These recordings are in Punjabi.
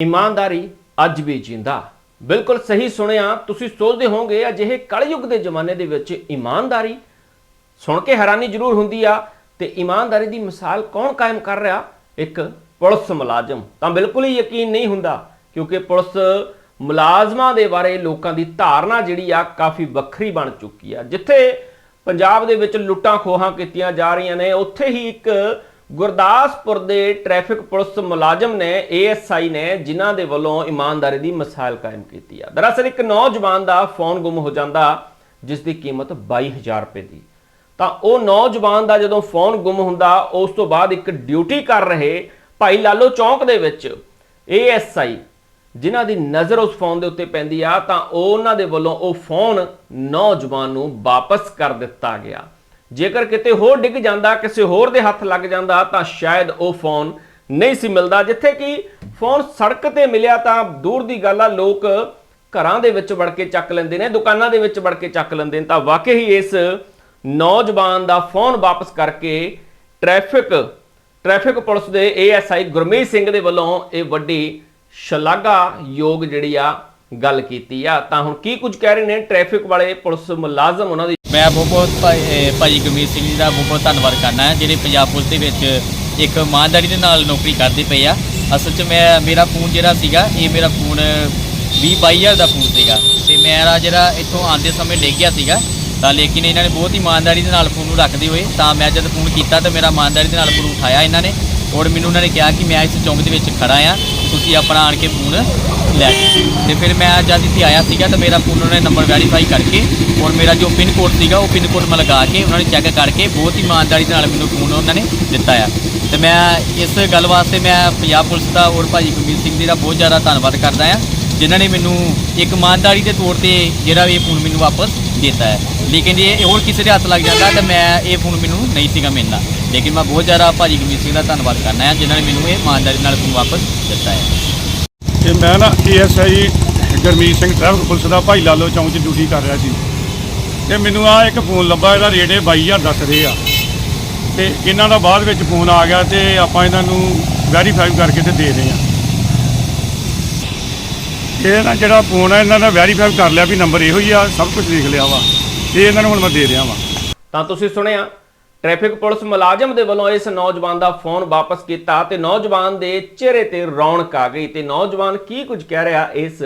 ਇਮਾਨਦਾਰੀ ਅੱਜ ਵੀ ਜਿੰਦਾ। ਬਿਲਕੁਲ ਸਹੀ ਸੁਣਿਆ, ਤੁਸੀਂ ਸੋਚਦੇ ਹੋਵੋਗੇ, ਅਜਿਹੇ ਕਲਯੁੱਗ ਦੇ ਜ਼ਮਾਨੇ ਦੇ ਵਿੱਚ ਇਮਾਨਦਾਰੀ ਸੁਣ ਕੇ ਹੈਰਾਨੀ ਜ਼ਰੂਰ ਹੁੰਦੀ ਆ, ਤੇ ਇਮਾਨਦਾਰੀ ਦੀ ਮਿਸਾਲ ਕੌਣ ਕਾਇਮ ਕਰ ਰਿਹਾ? ਇੱਕ ਪੁਲਿਸ ਮੁਲਾਜ਼ਮ। ਤਾਂ ਬਿਲਕੁਲ ਹੀ ਯਕੀਨ ਨਹੀਂ ਹੁੰਦਾ, ਕਿਉਂਕਿ ਪੁਲਿਸ ਮੁਲਾਜ਼ਮਾਂ ਦੇ ਬਾਰੇ ਲੋਕਾਂ ਦੀ ਧਾਰਨਾ ਜਿਹੜੀ ਆ, ਕਾਫੀ ਵੱਖਰੀ ਬਣ ਚੁੱਕੀ ਆ। ਜਿੱਥੇ ਪੰਜਾਬ ਦੇ ਵਿੱਚ ਲੁੱਟਾਂ ਖੋਹਾਂ ਕੀਤੀਆਂ ਜਾ ਰਹੀਆਂ ਨੇ, ਉੱਥੇ ਹੀ ਇੱਕ ਗੁਰਦਾਸਪੁਰ ਦੇ ਟ੍ਰੈਫਿਕ ਪੁਲਿਸ ਮੁਲਾਜ਼ਮ ਨੇ ਏਐਸਆਈ ਨੇ ਜਿਨ੍ਹਾਂ ਦੇ ਵੱਲੋਂ ਇਮਾਨਦਾਰੀ ਦੀ ਮਿਸਾਲ ਕਾਇਮ ਕੀਤੀ ਆ। ਦਰਅਸਲ ਇੱਕ ਨੌਜਵਾਨ ਦਾ ਫੋਨ ਗੁੰਮ ਹੋ ਜਾਂਦਾ ਜਿਸ ਦੀ ਕੀਮਤ 22000 ਰੁਪਏ ਦੀ। ਤਾਂ ਉਹ ਨੌਜਵਾਨ ਦਾ ਜਦੋਂ ਫੋਨ ਗੁੰਮ ਹੁੰਦਾ, ਉਸ ਤੋਂ ਬਾਅਦ ਇੱਕ ਡਿਊਟੀ ਕਰ ਰਹੇ ਭਾਈ ਲਾਲੋ ਚੌਂਕ ਦੇ ਵਿੱਚ ਏਐਸਆਈ ਜਿਨ੍ਹਾਂ ਦੀ ਨਜ਼ਰ ਉਸ ਫੋਨ ਦੇ ਉੱਤੇ ਪੈਂਦੀ ਆ, ਤਾਂ ਉਹਨਾਂ ਦੇ ਵੱਲੋਂ ਉਹ ਫੋਨ ਨੌਜਵਾਨ ਨੂੰ ਵਾਪਸ ਕਰ ਦਿੱਤਾ ਗਿਆ। ਜੇਕਰ ਕਿਤੇ ਹੋਰ ਡਿੱਗ ਜਾਂਦਾ, ਕਿਸੇ ਹੋਰ ਦੇ ਹੱਥ ਲੱਗ ਜਾਂਦਾ, ਤਾਂ ਸ਼ਾਇਦ ਉਹ ਫੋਨ ਨਹੀਂ ਸੀ ਮਿਲਦਾ। ਜਿੱਥੇ ਕਿ ਫੋਨ ਸੜਕ ਤੇ ਮਿਲਿਆ ਤਾਂ ਦੂਰ ਦੀ ਗੱਲ ਆ, ਲੋਕ ਘਰਾਂ ਦੇ ਵਿੱਚ ਵੜ ਕੇ ਚੱਕ ਲੈਂਦੇ ਨੇ, ਦੁਕਾਨਾਂ ਦੇ ਵਿੱਚ ਵੜ ਕੇ ਚੱਕ ਲੈਂਦੇ ਨੇ। ਤਾਂ ਵਾਕਈ ਹੀ ਇਸ ਨੌਜਵਾਨ ਦਾ ਫੋਨ ਵਾਪਸ ਕਰਕੇ ਟ੍ਰੈਫਿਕ ਟ੍ਰੈਫਿਕ ਪੁਲਿਸ ਦੇ ਏਐਸਆਈ ਗੁਰਮੀਤ ਸਿੰਘ ਦੇ ਵੱਲੋਂ ਇਹ ਵੱਡੀ ਸ਼ਲਾਘਾ ਯੋਗ ਜਿਹੜੀ ਆ ਗੱਲ ਕੀਤੀ ਆ, ਤਾਂ ਹੁਣ ਕੀ ਕੁਝ ਕਹਿ ਰਹੇ ਨੇ ਟ੍ਰੈਫਿਕ ਵਾਲੇ ਪੁਲਿਸ ਮੁਲਾਜ਼ਮ ਉਹਨਾਂ ਦੀ? ਮੈਂ ਬਹੁਤ ਬਹੁਤ ਭਾਈ, ਅਹ, ਭਾਈ ਗੁਰਮੀਤ ਸਿੰਘ ਜੀ ਦਾ ਬਹੁਤ ਬਹੁਤ ਧੰਨਵਾਦ ਕਰਨਾ ਹੈ, ਜਿਹੜੇ ਪੰਜਾਬ ਪੁਲਿਸ ਦੇ ਵਿੱਚ ਇੱਕ ਇਮਾਨਦਾਰੀ ਦੇ ਨਾਲ ਨੌਕਰੀ ਕਰਦੇ ਪਏ ਆ। ਅਸਲ 'ਚ ਮੈਂ, ਮੇਰਾ ਫੋਨ ਜਿਹੜਾ ਸੀਗਾ, ਇਹ ਮੇਰਾ ਫੋਨ 20 ਹਜ਼ਾਰ ਦਾ ਫੋਨ ਸੀਗਾ। ਤੇ ਮੇਰਾ ਜਿਹੜਾ ਇੱਥੋਂ ਆਉਂਦੇ ਸਮੇਂ ਡਿੱਗ ਗਿਆ ਸੀਗਾ, ਤਾਂ ਲੇਕਿਨ ਇਹਨਾਂ ਨੇ ਬਹੁਤ ਇਮਾਨਦਾਰੀ ਦੇ ਨਾਲ ਫੋਨ ਨੂੰ ਰੱਖਦੇ ਹੋਏ, ਤਾਂ ਮੈਂ ਜਦ ਫੋਨ ਕੀਤਾ ਤਾਂ ਮੇਰਾ ਇਮਾਨਦਾਰੀ ਦੇ ਨਾਲ ਫੋਨ ਉਠਾਇਆ ਇਹਨਾਂ ਨੇ। ਔਰ ਮੈਨੂੰ ਉਹਨਾਂ ਨੇ ਕਿਹਾ ਕਿ ਮੈਂ ਇਸ ਚੌਂਕ ਦੇ ਵਿੱਚ ਖੜਾ ਆ, ਤੁਸੀਂ ਆਪਣਾ ਆਣ ਕੇ ਫੋਨ ਲੈ ਜਾਓ ਤੇ ਫਿਰ ਮੈਂ ਜਦ ਇੱਥੇ ਆਇਆ ਸੀਗਾ ਤਾਂ ਮੇਰਾ ਫੋਨ ਉਹਨਾਂ ਨੇ ਨੰਬਰ ਵੈਰੀਫਾਈ ਕਰਕੇ ਔਰ ਮੇਰਾ ਜੋ ਪਿਨ ਕੋਡ ਸੀਗਾ ਉਹ ਪਿਨ ਕੋਡ ਮੈਂ ਲਗਾ ਕੇ ਉਹਨਾਂ ਨੇ ਚੈੱਕ ਕਰਕੇ ਬਹੁਤ ਹੀ ਇਮਾਨਦਾਰੀ ਨਾਲ ਮੈਨੂੰ ਫੋਨ ਉਹਨਾਂ ਨੇ ਦਿੱਤਾ ਆ। ਤੇ ਮੈਂ ਇਸ ਗੱਲ ਵਾਸਤੇ ਮੈਂ ਪੰਜਾਬ ਪੁਲਿਸ ਦਾ ਔਰ ਭਾਜੀ ਗੁਰਮੀਤ ਸਿੰਘ ਜੀ ਦਾ ਬਹੁਤ ਜ਼ਿਆਦਾ ਧੰਨਵਾਦ ਕਰਦਾ ਆ, ਜਿਨ੍ਹਾਂ ਨੇ ਮੈਨੂੰ ਇੱਕ ਇਮਾਨਦਾਰੀ ਦੇ ਤੌਰ ਤੇ ਜਿਹੜਾ ਇਹ ਫੋਨ ਮੈਨੂੰ ਵਾਪਸ ਦਿੱਤਾ ਹੈ। ਲੇਕਿਨ ਜੇ ਇਹ ਹੋਰ ਕਿਸੇ ਦੇ ਹੱਥ ਲੱਗ ਜਾਂਦਾ ਤਾਂ ਮੈਂ ਇਹ ਫੋਨ ਮੈਨੂੰ ਨਹੀਂ ਸੀਗਾ ਮਿਲਣਾ। ਲੇਕਿਨ ਮੈਂ ਬਹੁਤ ਜ਼ਿਆਦਾ ਭਾਜੀ ਗੁਰਮੀਤ ਸਿੰਘ ਦਾ ਧੰਨਵਾਦ ਕਰਨਾ ਹੈ ਜਿਨ੍ਹਾਂ ਨੇ ਮੈਨੂੰ ਇਹ ਇਮਾਨਦਾਰੀ ਨਾਲ ਫੋਨ ਵਾਪਸ ਦਿੱਤਾ ਹੈ। ਤੇ ਮੈਂ ਨਾ ASI Gurmeet Singh traffic police ਦਾ ਭਾਈ ਲਾਲੋ ਚੌਂਕ 'ਚ ਡਿਊਟੀ ਕਰ ਰਿਹਾ ਸੀ। ਤੇ ਮੈਨੂੰ ਆ ਇੱਕ ਫੋਨ ਲੱਭਾ, ਇਹਦਾ ਰੇਟ ਇਹ 22000 ਦੱਸ ਰਹੇ ਆ। ਤੇ ਇਹਨਾਂ ਦਾ ਬਾਅਦ ਵਿੱਚ ਫੋਨ ਆ ਗਿਆ ਤੇ ਆਪਾਂ ਇਹਨਾਂ ਨੂੰ ਵੈਰੀਫਾਈ ਕਰਕੇ ਤੇ ਦੇ ਰਹੇ ਆ। ਇਹ ਨਾ ਜਿਹੜਾ ਫੋਨ ਆ, ਇਹਨਾਂ ਦਾ ਵੈਰੀਫਾਈ ਕਰ ਲਿਆ ਵੀ ਨੰਬਰ ਇਹੋ ਹੀ ਆ, ਸਭ ਕੁਝ ਲਿਖ ਲਿਆ ਵਾ। ਤੇ ਇਹਨਾਂ ਨੂੰ ਹੁਣ ਮੈਂ ਦੇ ਰਿਹਾ ਵਾ। ਤਾਂ ਤੁਸੀਂ ਸੁਣਿਆ ਟ੍ਰੈਫਿਕ ਪੁਲਿਸ ਮੁਲਾਜ਼ਮ ਦੇ ਵੱਲੋਂ ਇਸ ਨੌਜਵਾਨ ਦਾ ਫੋਨ ਵਾਪਸ ਕੀਤਾ ਤੇ ਨੌਜਵਾਨ ਦੇ ਚਿਹਰੇ ਤੇ ਰੌਣਕ ਆ ਗਈ ਤੇ ਨੌਜਵਾਨ ਕੀ ਕੁਝ ਕਹਿ ਰਿਹਾ ਇਸ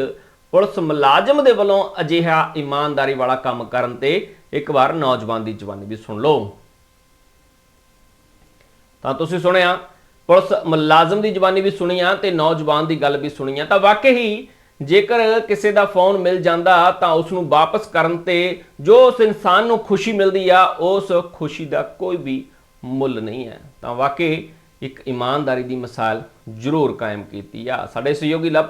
ਪੁਲਿਸ ਮੁਲਾਜ਼ਮ ਦੇ ਵੱਲੋਂ ਅਜਿਹਾ ਇਮਾਨਦਾਰੀ ਵਾਲਾ ਕੰਮ ਕਰਨ ਤੇ ਇੱਕ ਵਾਰ ਨੌਜਵਾਨ ਦੀ ਜ਼ੁਬਾਨੀ ਵੀ ਸੁਣ ਲਓ। ਤਾਂ ਤੁਸੀਂ ਸੁਣਿਆ, ਪੁਲਿਸ ਮੁਲਾਜ਼ਮ ਦੀ ਜ਼ੁਬਾਨੀ ਵੀ ਸੁਣੀ ਆ ਤੇ ਨੌਜਵਾਨ ਦੀ ਗੱਲ ਵੀ ਸੁਣੀ ਆ। ਤਾਂ ਵਾਕਈ ਜੇਕਰ ਕਿਸੇ ਦਾ ਫੋਨ ਮਿਲ ਜਾਂਦਾ ਤਾਂ ਉਸ ਨੂੰ ਵਾਪਸ ਕਰਨ ਤੇ ਜੋ ਉਸ ਇਨਸਾਨ ਨੂੰ ਖੁਸ਼ੀ ਮਿਲਦੀ ਆ, ਉਸ ਖੁਸ਼ੀ ਦਾ ਕੋਈ ਵੀ ਮੁੱਲ ਨਹੀਂ ਹੈ। ਤਾਂ ਵਾਕਈ ਇੱਕ ਇਮਾਨਦਾਰੀ ਦੀ ਮਿਸਾਲ ਜ਼ਰੂਰ ਕਾਇਮ ਕੀਤੀ ਆ। ਸਾਡੇ ਸਹਿਯੋਗੀ ਲਵ